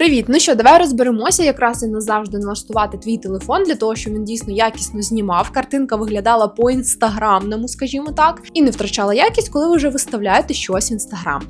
Привіт! Ну що, давай розберемося, якраз і назавжди налаштувати твій телефон для того, щоб він дійсно якісно знімав. Картинка виглядала по інстаграмному, скажімо так, і не втрачала якість, коли ви вже виставляєте щось в інстаграм.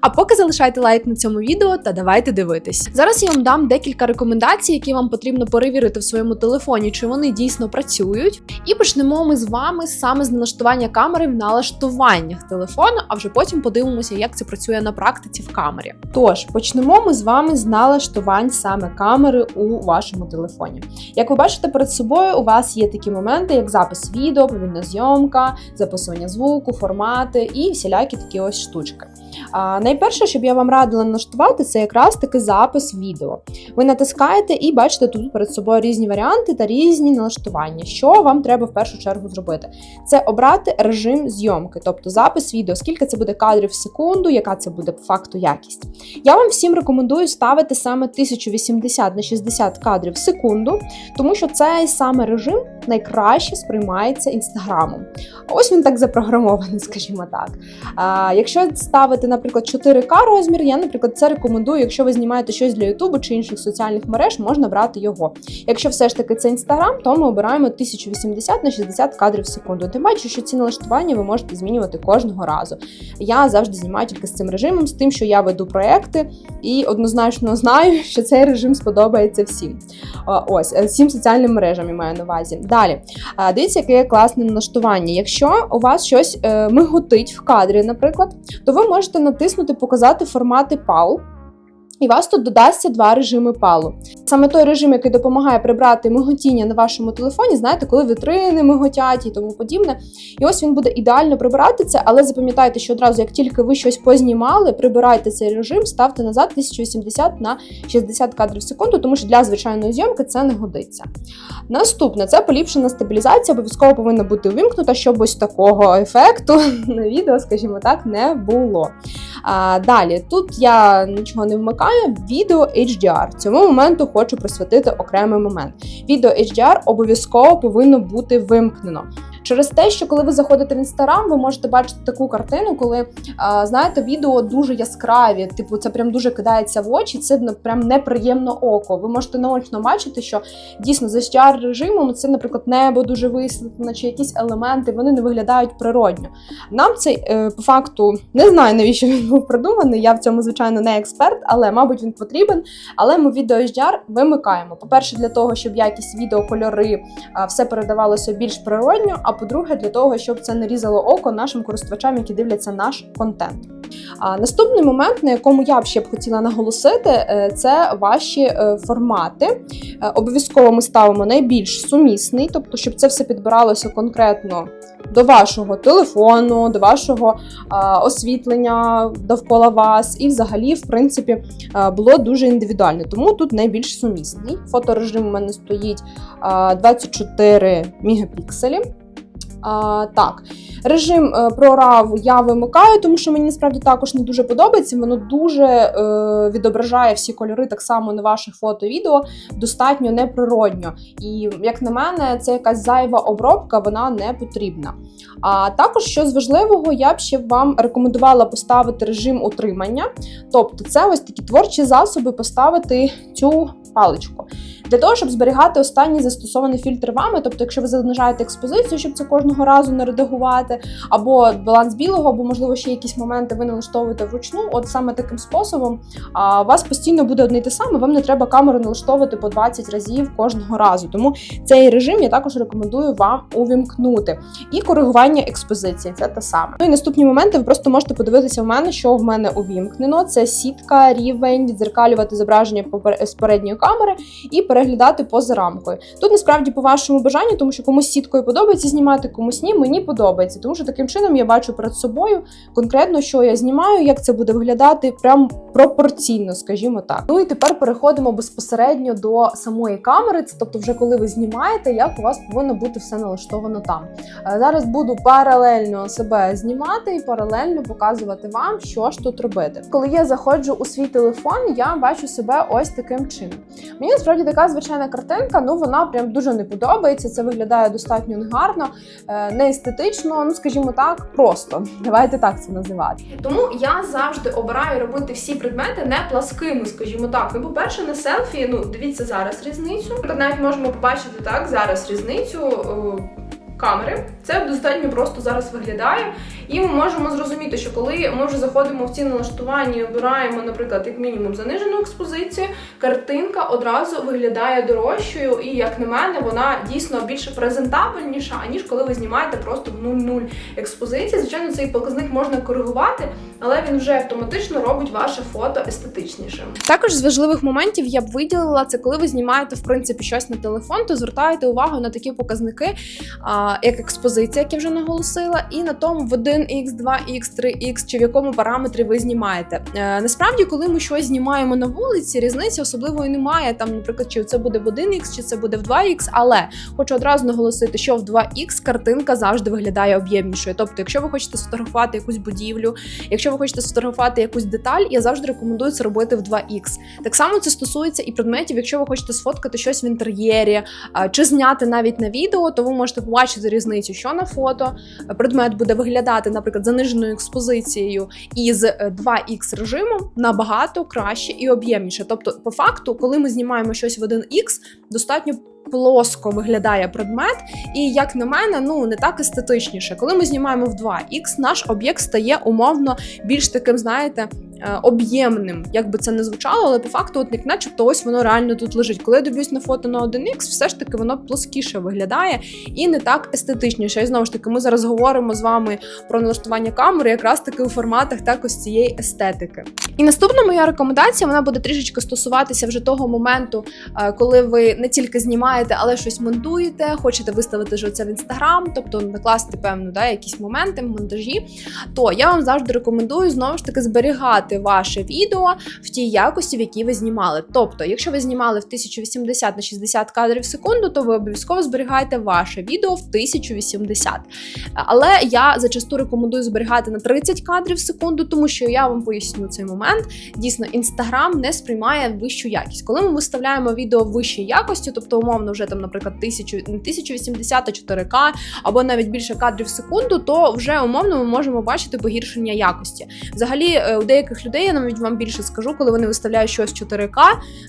А поки залишайте лайк на цьому відео та давайте дивитись. Зараз я вам дам декілька рекомендацій, які вам потрібно перевірити в своєму телефоні, чи вони дійсно працюють. І почнемо ми з вами саме з налаштування камери в налаштуваннях телефону, а вже потім подивимося, як це працює на практиці в камері. Тож почнемо ми з вами з налаштувань саме камери у вашому телефоні. Як ви бачите перед собою, у вас є такі моменти, як запис відео, повільна зйомка, записування звуку, формати і всілякі такі ось штучки. А, найперше, щоб я вам радила налаштувати, це якраз таки запис відео. Ви натискаєте і бачите тут перед собою різні варіанти та різні налаштування. Що вам треба в першу чергу зробити? Це обрати режим зйомки, тобто запис відео, скільки це буде кадрів в секунду, яка це буде по факту якість. Я вам всім рекомендую ставити саме 1080 на 60 кадрів в секунду, тому що цей саме режим найкраще сприймається інстаграмом. Ось він так запрограмований, скажімо так. А, Якщо ставити, наприклад, 4К розмір, я, наприклад, це рекомендую, якщо ви знімаєте щось для Ютубу чи інших соціальних мереж, можна брати його. Якщо все ж таки це інстаграм, то ми обираємо 1080 на 60 кадрів в секунду. Тим паче, що ці налаштування ви можете змінювати кожного разу. Я завжди знімаю тільки з цим режимом, з тим, що я веду проекти, і однозначно знаю, що цей режим сподобається всім. Ось е, всім соціальним мережам я маю на увазі. Далі дивіться, яке класне налаштування. Якщо у вас щось е, миготить в кадрі, наприклад, то ви можете натиснути Показати формати PAL. І вас тут додасться два режими палу. Саме той режим, який допомагає прибрати миготіння на вашому телефоні, знаєте, коли вітрини миготять і тому подібне. І ось він буде ідеально прибирати це, але запам'ятайте, що одразу, як тільки ви щось познімали, прибирайте цей режим, ставте назад 1080 на 60 кадрів в секунду, тому що для звичайної зйомки це не годиться. Наступне це поліпшена стабілізація, обов'язково повинна бути увімкнута, щоб ось такого ефекту на відео, скажімо так, не було. А, Далі, тут я нічого не вмикаю. Відео HDR. Цьому моменту хочу присвятити окремий момент. Відео HDR обов'язково повинно бути вимкнено. Через те, що коли ви заходите в інстаграм, ви можете бачити таку картину, коли знаєте, відео дуже яскраві, типу, це прям дуже кидається в очі, це ну, прям неприємно око. Ви можете наочно бачити, що дійсно за HDR режимом це, наприклад, небо дуже висвітлено, чи якісь елементи, вони не виглядають природньо. Нам цей е, по факту не знаю, навіщо він був придуманий. Я в цьому, звичайно, не експерт, але, мабуть, він потрібен. Але ми відео HDR вимикаємо. По-перше, для того, щоб якість відео, кольори, все передавалося більш природньо. А по-друге, для того, щоб це не різало око нашим користувачам, які дивляться наш контент. А наступний момент, на якому я б ще б хотіла наголосити, е, це ваші е, формати. Е, Обов'язково ми ставимо найбільш сумісний, тобто, щоб це все підбиралося конкретно до вашого телефону, до вашого освітлення довкола вас, і взагалі, в принципі, було дуже індивідуально. Тому тут найбільш сумісний. Фоторежим у мене стоїть 24 мегапікселі. А, так, режим е, прорав я вимикаю, тому що мені насправді також не дуже подобається. Воно дуже е, відображає всі кольори так само на ваших фото і відео, достатньо неприродньо. І як на мене, це якась зайва обробка, вона не потрібна. А також, що з важливого, я б ще вам рекомендувала поставити режим утримання. Тобто, це ось такі творчі засоби поставити цю паличку. Для того, щоб зберігати останній застосований фільтр вами, тобто, якщо ви занижаєте експозицію, щоб це кожного разу не редагувати, або баланс білого, або, можливо, ще якісь моменти ви налаштовуєте вручну, от саме таким способом а, у вас постійно буде одне й те саме, вам не треба камеру налаштовувати по 20 разів кожного разу. Тому цей режим я також рекомендую вам увімкнути. І коригування експозиції це те саме. Ну і наступні моменти ви просто можете подивитися в мене, що в мене увімкнено. Це сітка, рівень, відзеркалювати зображення з передньої камери і переглядати поза рамкою. Тут насправді по вашому бажанню, тому що комусь сіткою подобається знімати, комусь ні, мені подобається. Тому що таким чином я бачу перед собою конкретно, що я знімаю, як це буде виглядати прям пропорційно, скажімо так. Ну і тепер переходимо безпосередньо до самої камери. Це тобто, вже коли ви знімаєте, як у вас повинно бути все налаштовано там. Е, Зараз буду паралельно себе знімати і паралельно показувати вам, що ж тут робити. Коли я заходжу у свій телефон, я бачу себе ось таким чином. Мені насправді така звичайна картинка, ну вона прям дуже не подобається. Це виглядає достатньо негарно, е, не естетично, ну скажімо так, просто. Давайте так це називати. Тому я завжди обираю робити всі предмети не пласкими, скажімо так. Ну, по-перше, на селфі, ну дивіться зараз різницю. Навіть можемо побачити так зараз різницю. е, Камери це достатньо просто зараз виглядає, і ми можемо зрозуміти, що коли ми вже заходимо в ці налаштування і обираємо, наприклад, як мінімум занижену експозицію, картинка одразу виглядає дорожчою, і як на мене, вона дійсно більше презентабельніша, аніж коли ви знімаєте просто в 0,0 експозиції. Звичайно, цей показник можна коригувати, але він вже автоматично робить ваше фото естетичнішим. Також з важливих моментів я б виділила це, коли ви знімаєте в принципі щось на телефон, то звертаєте увагу на такі показники, як експозиція, як я вже наголосила, і на тому в 1x, 2x, 3x, чи в якому параметрі ви знімаєте. Е, насправді, коли ми щось знімаємо на вулиці, різниці особливої немає. Там, наприклад, чи це буде в 1x, чи це буде в 2x, але хочу одразу наголосити, що в 2x картинка завжди виглядає об'ємнішою. Тобто, якщо ви хочете сфотографувати якусь будівлю, якщо ви хочете сфотографувати якусь деталь, я завжди рекомендую це робити в 2x. Так само це стосується і предметів, якщо ви хочете сфоткати щось в інтер'єрі, чи зняти навіть на відео, то ви можете побачити різницю, що на фото предмет буде виглядати, наприклад, заниженою експозицією із 2x режимом набагато краще і об'ємніше. Тобто, по факту, коли ми знімаємо щось в 1x, достатньо. Плоско виглядає предмет, і як на мене, ну не так естетичніше. Коли ми знімаємо в 2х, наш об'єкт стає умовно більш таким, знаєте, е, об'ємним, як би це не звучало, але по факту, от як начебто, ось воно реально тут лежить. Коли я дивлюсь на фото на 1х, все ж таки воно плоскіше виглядає і не так естетичніше. І знову ж таки, ми зараз говоримо з вами про налаштування камери, якраз таки у форматах так ось цієї естетики. І наступна моя рекомендація вона буде трішечки стосуватися вже того моменту, е, коли ви не тільки знімаєте, але щось монтуєте, хочете виставити ж це в інстаграм, тобто накласти певно да, якісь моменти в монтажі. То я вам завжди рекомендую знову ж таки зберігати ваше відео в тій якості, в якій ви знімали. Тобто, якщо ви знімали в 1080 на 60 кадрів в секунду, то ви обов'язково зберігаєте ваше відео в 1080. Але я зачасту рекомендую зберігати на 30 кадрів в секунду, тому що я вам поясню цей момент. Дійсно, інстаграм не сприймає вищу якість. Коли ми виставляємо відео в вищій якості, тобто умовно вже там, наприклад, не 1080 а 4К або навіть більше кадрів в секунду, то вже умовно ми можемо бачити погіршення якості. Взагалі, е, у деяких людей я навіть вам більше скажу, коли вони виставляють щось 4К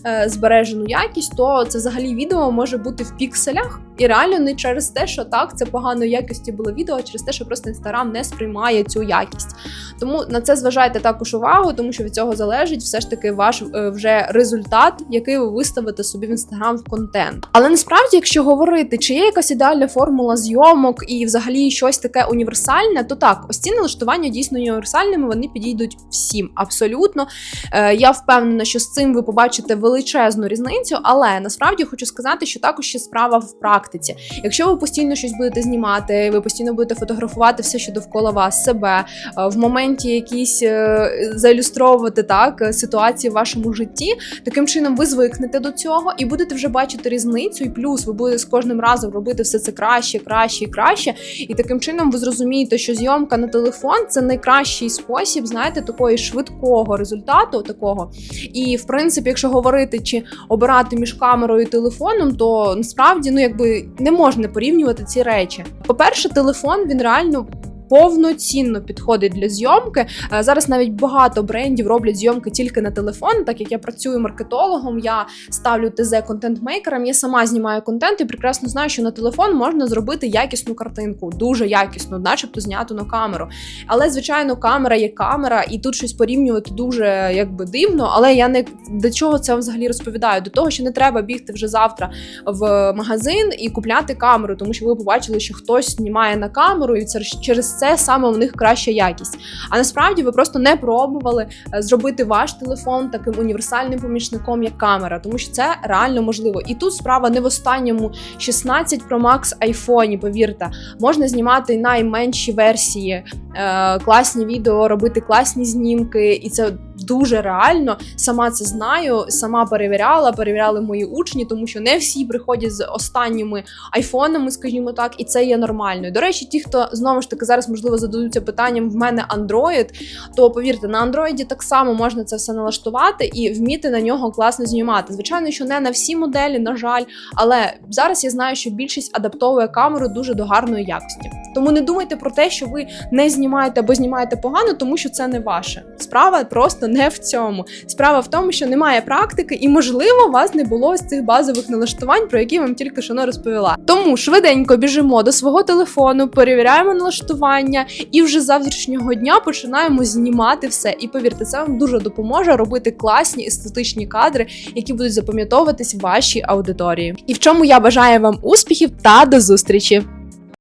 е, збережену якість, то це взагалі відео може бути в пікселях, і реально не через те, що так це поганої якості було відео, а через те, що просто інстаграм не сприймає цю якість. Тому на це зважайте також увагу, тому що від цього залежить все ж таки ваш е, вже результат, який ви виставите собі в інстаграм в контент. Але насправді, якщо говорити, чи є якась ідеальна формула зйомок і взагалі щось таке універсальне, то так, ось ці налаштування дійсно універсальними, вони підійдуть всім абсолютно. Е, я впевнена, що з цим ви побачите величезну різницю, але насправді хочу сказати, що також ще справа в практиці. Якщо ви постійно щось будете знімати, ви постійно будете фотографувати все, що довкола вас, себе е, в моменті якісь е, заілюстровувати так ситуації в вашому житті, таким чином ви звикнете до цього і будете вже бачити різницю, і плюс ви будете з кожним разом робити все це краще, краще і краще. І таким чином ви зрозумієте, що зйомка на телефон це найкращий спосіб, знаєте, такої швидкого результату такого. І в принципі, якщо говорити чи обирати між камерою і телефоном, то насправді ну якби не можна порівнювати ці речі. По-перше, телефон він реально. Повноцінно підходить для зйомки. Е, Зараз навіть багато брендів роблять зйомки тільки на телефон. Так як я працюю маркетологом, я ставлю ТЗ контент-мейкером, я сама знімаю контент і прекрасно знаю, що на телефон можна зробити якісну картинку, дуже якісну, начебто зняту на камеру. Але звичайно, камера є камера, і тут щось порівнювати дуже якби дивно. Але я не до чого це взагалі розповідаю? До того, що не треба бігти вже завтра в магазин і купляти камеру, тому що ви побачили, що хтось знімає на камеру, і це через це саме у них краща якість. А насправді ви просто не пробували е, зробити ваш телефон таким універсальним помічником, як камера, тому що це реально можливо. І тут справа не в останньому 16 Pro Max айфоні, повірте, можна знімати найменші версії, е, класні відео, робити класні знімки, і це дуже реально. Сама це знаю, сама перевіряла, перевіряли мої учні, тому що не всі приходять з останніми айфонами, скажімо так, і це є нормально. До речі, ті, хто знову ж таки зараз можливо зададуться питанням в мене Android, то повірте, на Android так само можна це все налаштувати і вміти на нього класно знімати. Звичайно, що не на всі моделі, на жаль, але зараз я знаю, що більшість адаптовує камеру дуже до гарної якості. Тому не думайте про те, що ви не знімаєте або знімаєте погано, тому що це не ваше. Справа просто не в цьому. Справа в тому, що немає практики, і можливо, у вас не було з цих базових налаштувань, про які я вам тільки що розповіла. Тому швиденько біжимо до свого телефону, перевіряємо налаштування, і вже з завтрашнього дня починаємо знімати все. І повірте, це вам дуже допоможе робити класні естетичні кадри, які будуть запам'ятовуватись вашій аудиторії. І в чому я бажаю вам успіхів та до зустрічі!